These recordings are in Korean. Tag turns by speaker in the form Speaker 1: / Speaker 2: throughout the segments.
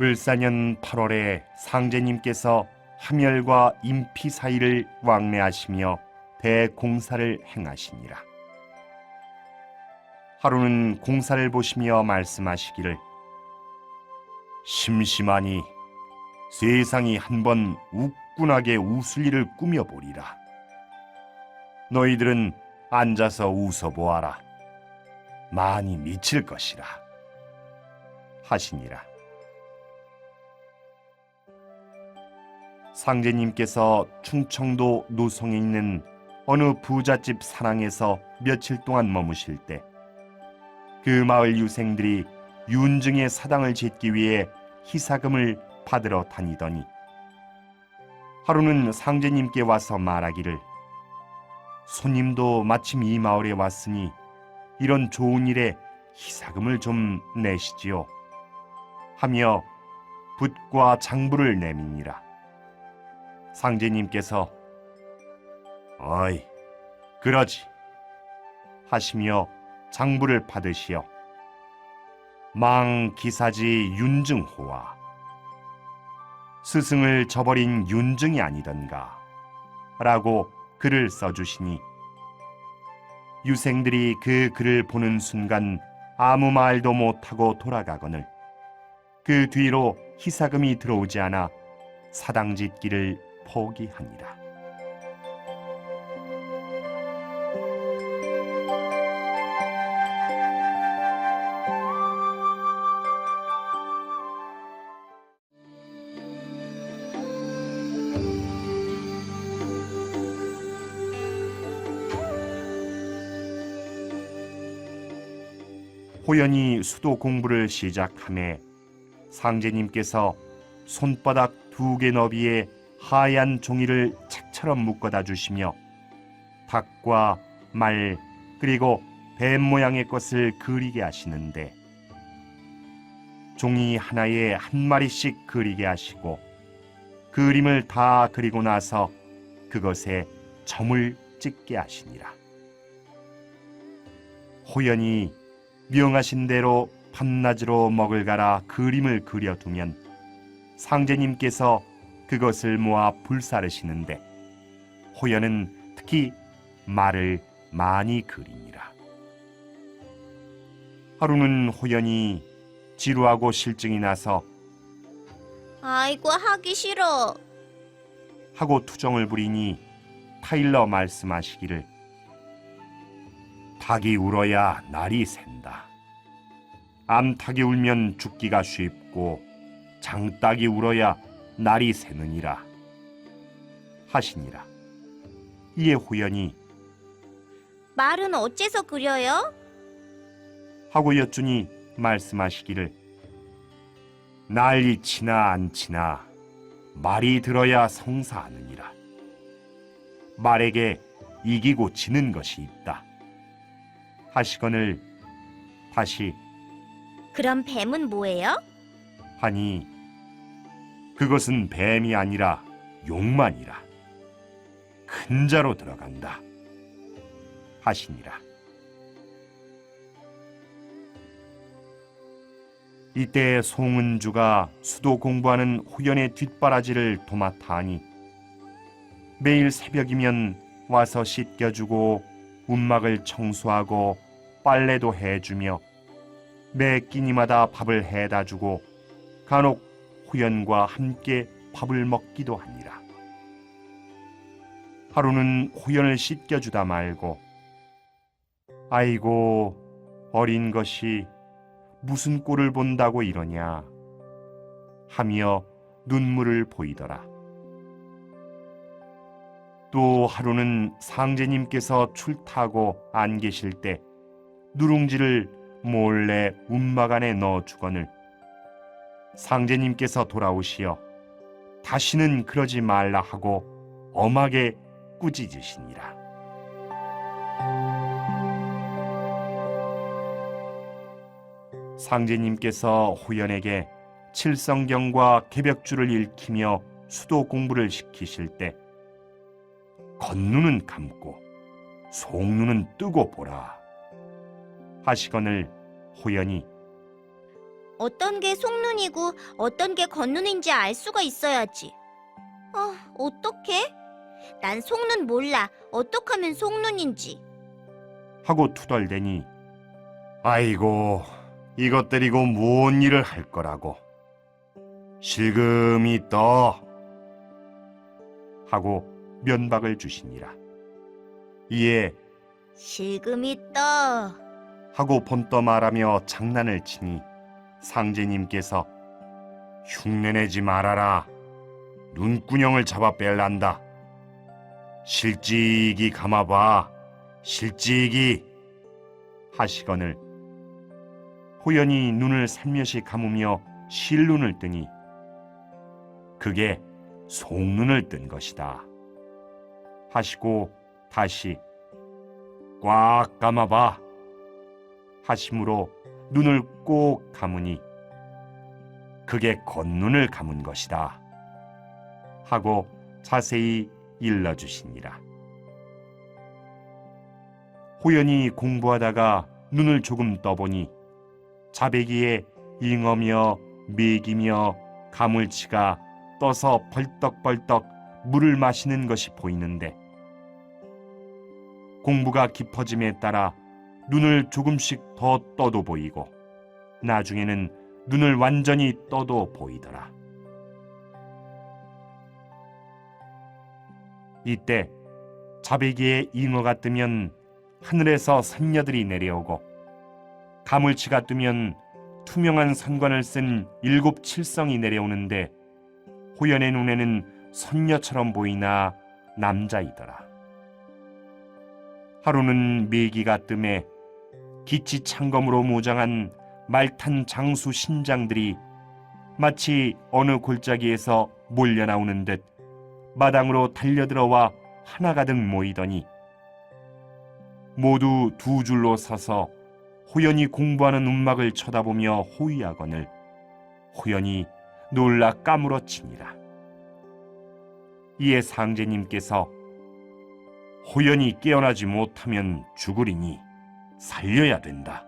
Speaker 1: 을사년 8월에 상제님께서 함열과 임피 사이를 왕래하시며 대공사를 행하시니라. 하루는 공사를 보시며 말씀하시기를 심심하니 세상이 한번 웃군하게 웃을 일을 꾸며보리라. 너희들은 앉아서 웃어보아라. 많이 미칠 것이라. 하시니라. 상제님께서 충청도 노성에 있는 어느 부잣집 사랑에서 며칠 동안 머무실 때 그 마을 유생들이 윤증의 사당을 짓기 위해 희사금을 받으러 다니더니 하루는 상제님께 와서 말하기를 손님도 마침 이 마을에 왔으니 이런 좋은 일에 희사금을 좀 내시지요 하며 붓과 장부를 내미니라 상제님께서 어이 그러지. 하시며 장부를 받으시어 망 기사지 윤증호와 스승을 저버린 윤증이 아니던가 라고 글을 써주시니 유생들이 그 글을 보는 순간 아무 말도 못하고 돌아가거늘 그 뒤로 희사금이 들어오지 않아 사당 짓기를 포기하니라. 호연이 수도 공부를 시작함에 상제님께서 손바닥 두 개 너비에 하얀 종이를 책처럼 묶어다 주시며 닭과 말 그리고 뱀 모양의 것을 그리게 하시는데 종이 하나에 한 마리씩 그리게 하시고 그림을 다 그리고 나서 그것에 점을 찍게 하시니라. 호연이 명하신 대로 밤낮으로 먹을 가라 그림을 그려두면 상제님께서 그것을 모아 불사르시는데 호연은 특히 말을 많이 그리니라. 하루는 호연이 지루하고 실증이 나서
Speaker 2: 아이고 하기 싫어.
Speaker 1: 하고 투정을 부리니 타일러 말씀하시기를 닭이 울어야 날이 샌다. 암탉이 울면 죽기가 쉽고 장닭이 울어야 날이 새느니라 하시니라. 이에 호연이
Speaker 2: 말은 어째서 그려요?
Speaker 1: 하고 여쭈니 말씀하시기를 난리 치나 안 치나 말이 들어야 성사하느니라. 말에게 이기고 지는 것이 있다. 하시거늘 다시
Speaker 2: 그럼 뱀은 뭐예요?
Speaker 1: 하니 그것은 뱀이 아니라 용만이라. 큰 자로 들어간다. 하시니라. 이때 송은주가 수도 공부하는 호연의 뒷바라지를 도맡아 하니 매일 새벽이면 와서 씻겨주고 움막을 청소하고 빨래도 해주며 매 끼니마다 밥을 해다 주고 간혹 호연과 함께 밥을 먹기도 하니라. 하루는 호연을 씻겨주다 말고 아이고 어린 것이 무슨 꼴을 본다고 이러냐 하며 눈물을 보이더라. 또 하루는 상제님께서 출타고 안 계실 때 누룽지를 몰래 움막 안에 넣어 주거늘 상제님께서 돌아오시어 다시는 그러지 말라 하고 엄하게 꾸짖으시니라. 상제님께서 호연에게 칠성경과 개벽주를 읽히며 수도 공부를 시키실 때 겉눈은 감고 속눈은 뜨고 보라 하시거늘 호연이
Speaker 2: 어떤 게 속눈이고 어떤 게 겉눈인지 알 수가 있어야지. 아, 어떡해? 난 속눈 몰라. 어떡하면 속눈인지.
Speaker 1: 하고 투덜대니 아이고 이것들이고 무슨 일을 할 거라고 실금이 떠 하고 면박을 주시니라 이에
Speaker 2: 실금이 떠.
Speaker 1: 하고 본떠 말하며 장난을 치니 상제님께서 흉내내지 말아라. 눈구녕을 잡아 뺄란다. 실직이 감아봐. 실직이 하시거늘 호연이 눈을 살며시 감으며 실눈을 뜨니 그게 속눈을 뜬 것이다. 하시고 다시 꽉 감아봐 하심으로 눈을 꼭 감으니 그게 겉눈을 감은 것이다. 하고 자세히 일러주시니라. 호연이 공부하다가 눈을 조금 떠보니 자배기에 잉어며 메기며 가물치가 떠서 벌떡벌떡 물을 마시는 것이 보이는데 공부가 깊어짐에 따라 눈을 조금씩 더 떠도 보이고 나중에는 눈을 완전히 떠도 보이더라. 이때 자배기에 잉어가 뜨면 하늘에서 선녀들이 내려오고 가물치가 뜨면 투명한 선관을 쓴 일곱 칠성이 내려오는데 호연의 눈에는 선녀처럼 보이나 남자이더라. 하루는 메기가 뜸에 기치 창검으로 무장한 말탄 장수 신장들이 마치 어느 골짜기에서 몰려 나오는 듯 마당으로 달려들어와 하나가득 모이더니 모두 두 줄로 서서 호연이 공부하는 움막을 쳐다보며 호위하거늘 호연이 놀라 까무러치니라. 이에 상제님께서 호연이 깨어나지 못하면 죽으리니 살려야 된다.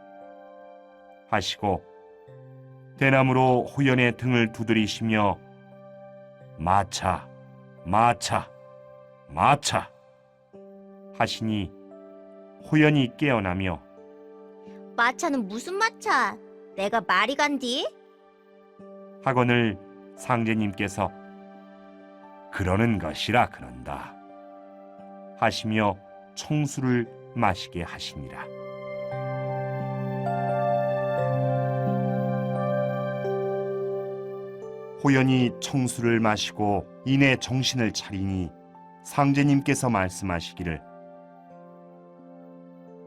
Speaker 1: 하시고 대나무로 호연의 등을 두드리시며 마차, 마차, 마차 하시니 호연이 깨어나며
Speaker 2: 마차는 무슨 마차? 내가 말이 간디?
Speaker 1: 학원을 상제님께서 그러는 것이라 그런다 하시며 청수를 마시게 하시니라. 호연이 청수를 마시고 이내 정신을 차리니 상제님께서 말씀하시기를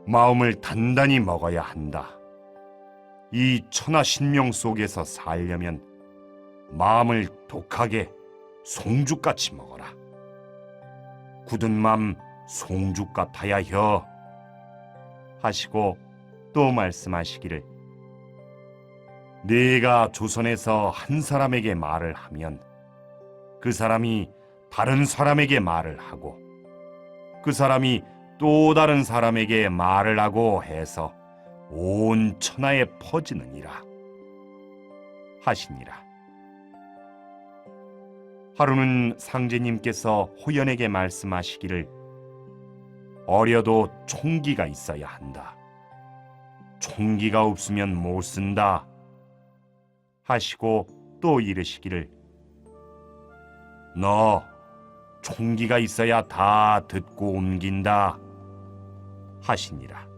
Speaker 1: 마음을 단단히 먹어야 한다. 이 천하 신명 속에서 살려면 마음을 독하게 송죽같이 먹어라. 굳은 맘 송죽 같아야 혀. 하시고 또 말씀하시기를 네가 조선에서 한 사람에게 말을 하면 그 사람이 다른 사람에게 말을 하고 그 사람이 또 다른 사람에게 말을 하고 해서 온 천하에 퍼지느니라 하시니라. 하루는 상제님께서 호연에게 말씀하시기를 어려도 총기가 있어야 한다. 총기가 없으면 못 쓴다. 하시고 또 이르시기를 너 총기가 있어야 다 듣고 옮긴다 하시니라.